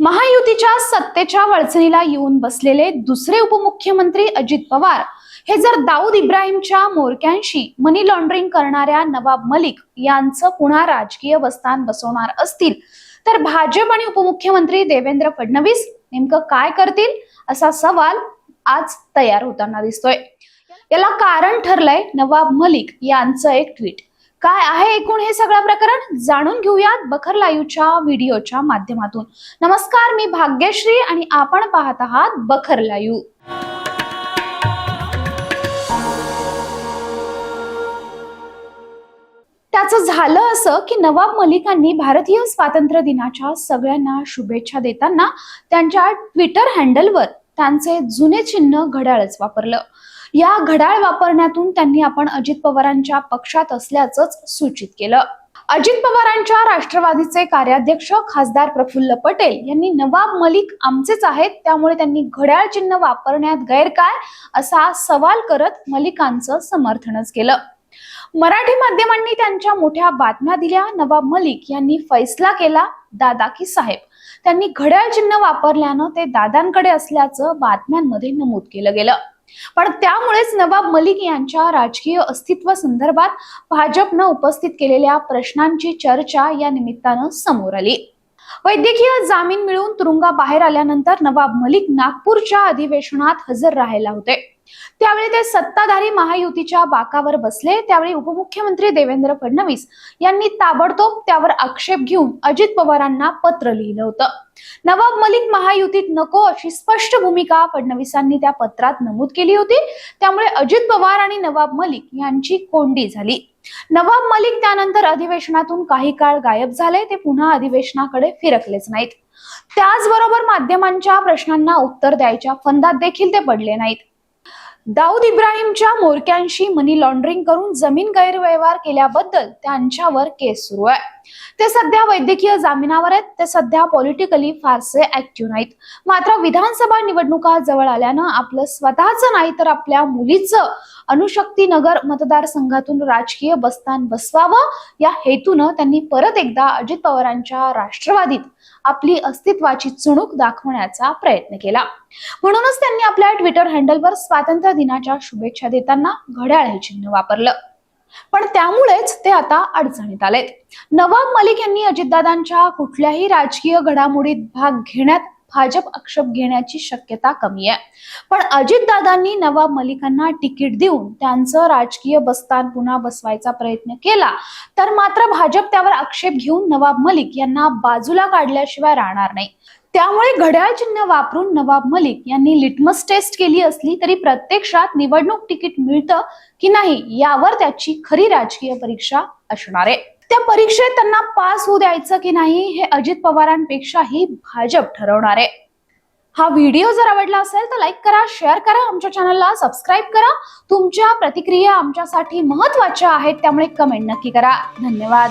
महायुतीच्या सत्तेच्या वळचणीला येऊन बसलेले दुसरे उपमुख्यमंत्री अजित पवार हे जर दाऊद इब्राहिमच्या मोरक्यांशी मनी लॉन्ड्रिंग करणाऱ्या नवाब मलिक यांचं पुन्हा राजकीय बस्तान बसवणार असतील तर भाजप आणि उपमुख्यमंत्री देवेंद्र फडणवीस नेमकं काय करतील असा सवाल आज तयार होताना दिसतोय. याला कारण ठरलंय नवाब मलिक यांचं एक ट्विट काय आहे एकूण हे सगळं प्रकरण? जाणून घेऊयात बखर लाईव्हच्या व्हिडिओच्या माध्यमातून. नमस्कार मी भाग्यश्री आणि आपण पाहत आहात बखर लाईव्ह. त्याचं झालं असं की नवाब मलिकांनी भारतीय स्वातंत्र्य दिनाच्या सगळ्यांना शुभेच्छा देताना त्यांच्या ट्विटर हँडलवर त्यांचे जुने चिन्ह घड्याळच वापरलं. या घड्याळ वापरण्यातून त्यांनी आपण अजित पवारांच्या पक्षात असल्याचंच सूचित केलं. अजित पवारांच्या राष्ट्रवादीचे कार्याध्यक्ष खासदार प्रफुल्ल पटेल यांनी नवाब मलिक आमचेच आहेत त्यामुळे त्यांनी घड्याळ चिन्ह वापरण्यात गैर काय असा सवाल करत मलिकांचं समर्थनच केलं. मराठी माध्यमांनी त्यांच्या मोठ्या बातम्या दिल्या. नवाब मलिक यांनी फैसला केला दादा की साहेब. त्यांनी घड्याळ चिन्ह वापरल्यानं ते दादांकडे असल्याचं बातम्यांमध्ये नमूद केलं गेलं. पण त्यामुळेच नवाब मलिक यांच्या राजकीय अस्तित्व संदर्भात भाजपनं उपस्थित केलेल्या प्रश्नांची चर्चा या निमित्तानं समोर आली. वैद्यकीय जामीन मिळून तुरुंगाबाहेर आल्यानंतर नवाब मलिक नागपूरच्या अधिवेशनात हजर राहायला होते. त्यावेळी ते सत्ताधारी महायुतीच्या बाकावर बसले. त्यावेळी उपमुख्यमंत्री देवेंद्र फडणवीस यांनी ताबडतोब त्यावर आक्षेप घेऊन अजित पवारांना पत्र लिहिलं होतं. नवाब मलिक महायुतीत नको अशी स्पष्ट भूमिका फडणवीसांनी त्या पत्रात नमूद केली होती. त्यामुळे अजित पवार आणि नवाब मलिक यांची कोंडी झाली. नवाब मलिक त्यानंतर अधिवेशनातून काही काळ गायब झाले ते पुन्हा अधिवेशनाकडे फिरकलेच नाहीत. त्याचबरोबर माध्यमांच्या प्रश्नांना उत्तर द्यायच्या फंदात देखील ते पडले नाहीत. दाऊद इब्राहिमच्या मोरक्यांशी मनी लॉन्ड्रिंग करून जमीन गैरव्यवहार केल्याबद्दल त्यांच्यावर केस सुरू आहे. ते सध्या वैद्यकीय जामिनावर आहेत. ते सध्या पॉलिटिकली फारसे ऍक्टिव्ह नाहीत. मात्र विधानसभा निवडणुका जवळ आल्यानं आपलं स्वतःचं नाही तर आपल्या मुलीचं अनुशक्तीनगर मतदारसंघातून राजकीय बस्तान बसवावं. या हेतूनं त्यांनी परत एकदा अजित पवारांच्या राष्ट्रवादीत आपली अस्तित्वाची चुणूक दाखवण्याचा प्रयत्न केला. म्हणूनच त्यांनी आपल्या ट्विटर हँडलवर स्वातंत्र्य दिनाच्या शुभेच्छा देताना घड्याळ हे चिन्ह वापरलं. पण त्यामुळेच ते आता अडचणीत आलेत. नवाब मलिक यांनी अजितदादांच्या कुठल्याही राजकीय घडामोडीत भाग घेण्यात भाजप आक्षेप घेण्याची शक्यता कमी आहे. पण अजितदादांनी नवाब मलिकांना तिकीट देऊन त्यांचं राजकीय बस्तान पुन्हा बसवायचा प्रयत्न केला तर मात्र भाजप त्यावर आक्षेप घेऊन नवाब मलिक यांना बाजूला काढल्याशिवाय राहणार नाही. त्यामुळे घड्याळ चिन्ह वापरून नवाब मलिक यांनी लिटमस टेस्ट केली असली तरी प्रत्यक्षात निवडणूक तिकीट मिळतं की नाही यावर त्याची खरी राजकीय परीक्षा असणार आहे. त्या परीक्षेत त्यांना पास होऊ द्यायचं की नाही हे अजित पवारांपेक्षाही भाजप ठरवणार आहे. हा व्हिडिओ जर आवडला असेल तर लाईक करा शेअर करा आमच्या चॅनलला सबस्क्राईब करा. तुमच्या प्रतिक्रिया आमच्यासाठी महत्त्वाच्या आहेत त्यामुळे कमेंट नक्की करा. धन्यवाद.